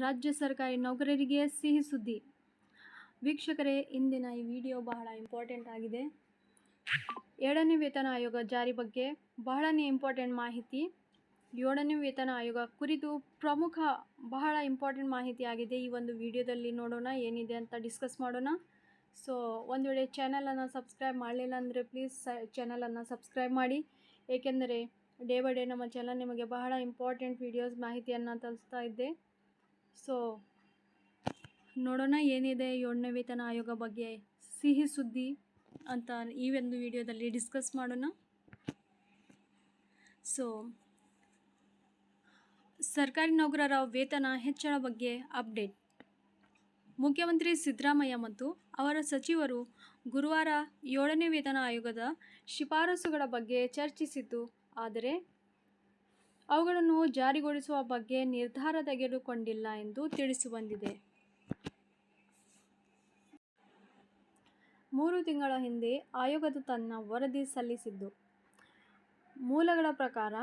ರಾಜ್ಯ ಸರ್ಕಾರಿ ನೌಕರರಿಗೆ ಸಿಹಿ ಸುದ್ದಿ. ವೀಕ್ಷಕರೇ, ಇಂದಿನ ಈ ವಿಡಿಯೋ ಬಹಳ ಇಂಪಾರ್ಟೆಂಟ್ ಆಗಿದೆ. ಏಳನೇ ವೇತನ ಆಯೋಗ ಜಾರಿ ಬಗ್ಗೆ ಬಹಳನೇ ಇಂಪಾರ್ಟೆಂಟ್ ಮಾಹಿತಿ. ಏಳನೇ ವೇತನ ಆಯೋಗ ಕುರಿತು ಪ್ರಮುಖ ಬಹಳ ಇಂಪಾರ್ಟೆಂಟ್ ಮಾಹಿತಿ ಆಗಿದೆ. ಈ ಒಂದು ವಿಡಿಯೋದಲ್ಲಿ ನೋಡೋಣ, ಏನಿದೆ ಅಂತ ಡಿಸ್ಕಸ್ ಮಾಡೋಣ. ಸೊ ಒಂದು ವೇಳೆ ಚಾನಲನ್ನು ಸಬ್ಸ್ಕ್ರೈಬ್ ಮಾಡಲಿಲ್ಲ ಅಂದರೆ ಪ್ಲೀಸ್ ಚಾನಲನ್ನು ಸಬ್ಸ್ಕ್ರೈಬ್ ಮಾಡಿ. ಏಕೆಂದರೆ, ಡೇ ಬೈ ಡೇ ನಮ್ಮ ಚಾನಲ್ ನಿಮಗೆ ಬಹಳ ಇಂಪಾರ್ಟೆಂಟ್ ವೀಡಿಯೋಸ್ ಮಾಹಿತಿಯನ್ನು ತರಿಸ್ತಾ ಇದ್ದೆ. ಸೊ ನೋಡೋಣ ಏನಿದೆ ಏಳನೇ ವೇತನ ಆಯೋಗ ಬಗ್ಗೆ ಸಿಹಿ ಸುದ್ದಿ ಅಂತ ಈ ಒಂದು ವಿಡಿಯೋದಲ್ಲಿ ಡಿಸ್ಕಸ್ ಮಾಡೋಣ. ಸೊ ಸರ್ಕಾರಿ ನೌಕರರ ವೇತನ ಹೆಚ್ಚಳ ಬಗ್ಗೆ ಅಪ್ಡೇಟ್ ಮುಖ್ಯಮಂತ್ರಿ ಸಿದ್ದರಾಮಯ್ಯ ಮತ್ತು ಅವರ ಸಚಿವರು ಗುರುವಾರ ಏಳನೇ ವೇತನ ಆಯೋಗದ ಶಿಫಾರಸುಗಳ ಬಗ್ಗೆ ಚರ್ಚಿಸಿದ್ದು, ಆದರೆ ಅವುಗಳನ್ನು ಜಾರಿಗೊಳಿಸುವ ಬಗ್ಗೆ ನಿರ್ಧಾರ ತೆಗೆದುಕೊಂಡಿಲ್ಲ ಎಂದು ತಿಳಿಸಿಬಂದಿದೆ ಮೂರು ತಿಂಗಳ ಹಿಂದೆ ಆಯೋಗದ ತನ್ನ ವರದಿ ಸಲ್ಲಿಸಿದ್ದು. ಮೂಲಗಳ ಪ್ರಕಾರ,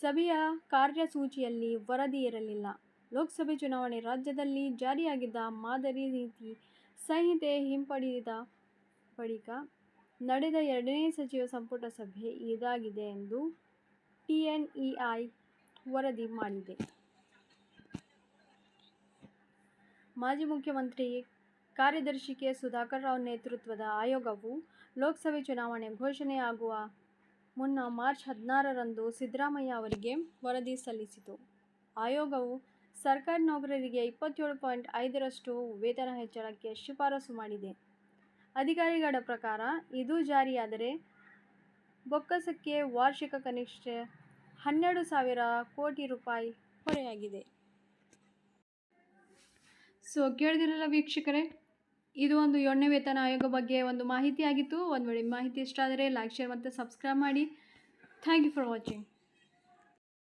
ಸಭೆಯ ಕಾರ್ಯಸೂಚಿಯಲ್ಲಿ ವರದಿ ಇರಲಿಲ್ಲ. ಲೋಕಸಭೆ ಚುನಾವಣೆ ರಾಜ್ಯದಲ್ಲಿ ಜಾರಿಯಾಗಿದ್ದ ಮಾದರಿ ನೀತಿ ಸಂಹಿತೆ ಹಿಂಪಡೆದ ಬಳಿಕ ನಡೆದ ಎರಡನೇ ಸಚಿವ ಸಂಪುಟ ಸಭೆ ಇದಾಗಿದೆ ಎಂದು ಟಿಎನ್ಇಐ ವರದಿ ಮಾಡಿದೆ. ಮಾಜಿ ಮುಖ್ಯಮಂತ್ರಿ ಕಾರ್ಯದರ್ಶಿ ಕೆ. ಸುಧಾಕರ್ ರಾವ್ ನೇತೃತ್ವದ ಆಯೋಗವು ಲೋಕಸಭೆ ಚುನಾವಣೆ ಘೋಷಣೆಯಾಗುವ ಮುನ್ನ ಮಾರ್ಚ್ ಹದಿನಾರರಂದು ಸಿದ್ದರಾಮಯ್ಯ ಅವರಿಗೆ ವರದಿ ಸಲ್ಲಿಸಿತು. ಆಯೋಗವು ಸರ್ಕಾರಿ ನೌಕರರಿಗೆ ಇಪ್ಪತ್ತೇಳು ಪಾಯಿಂಟ್ ಐದರಷ್ಟು ವೇತನ ಹೆಚ್ಚಳಕ್ಕೆ ಶಿಫಾರಸು ಮಾಡಿದೆ. ಅಧಿಕಾರಿಗಳ ಪ್ರಕಾರ ಇದು ಜಾರಿಯಾದರೆ ಬೊಕ್ಕಸಕ್ಕೆ ವಾರ್ಷಿಕ ಕನಿಷ್ಠ ಹನ್ನೆರಡು ಸಾವಿರ ಕೋಟಿ ರೂಪಾಯಿ ಹೊರೆಯಾಗಿದೆ. ಸೊ ಕೇಳಿದಿರಲ್ಲ ವೀಕ್ಷಕರೇ, ಇದು ಒಂದು ಎಣ್ಣೆ ವೇತನ ಆಯೋಗ ಬಗ್ಗೆ ಒಂದು ಮಾಹಿತಿ ಆಗಿತ್ತು ಒಂದು ವೇಳೆ ಮಾಹಿತಿ ಇಷ್ಟ ಆದರೆ ಲೈಕ್ ಶೇರ್ ಮತ್ತು ಸಬ್ಸ್ಕ್ರೈಬ್ ಮಾಡಿ. Thank you for watching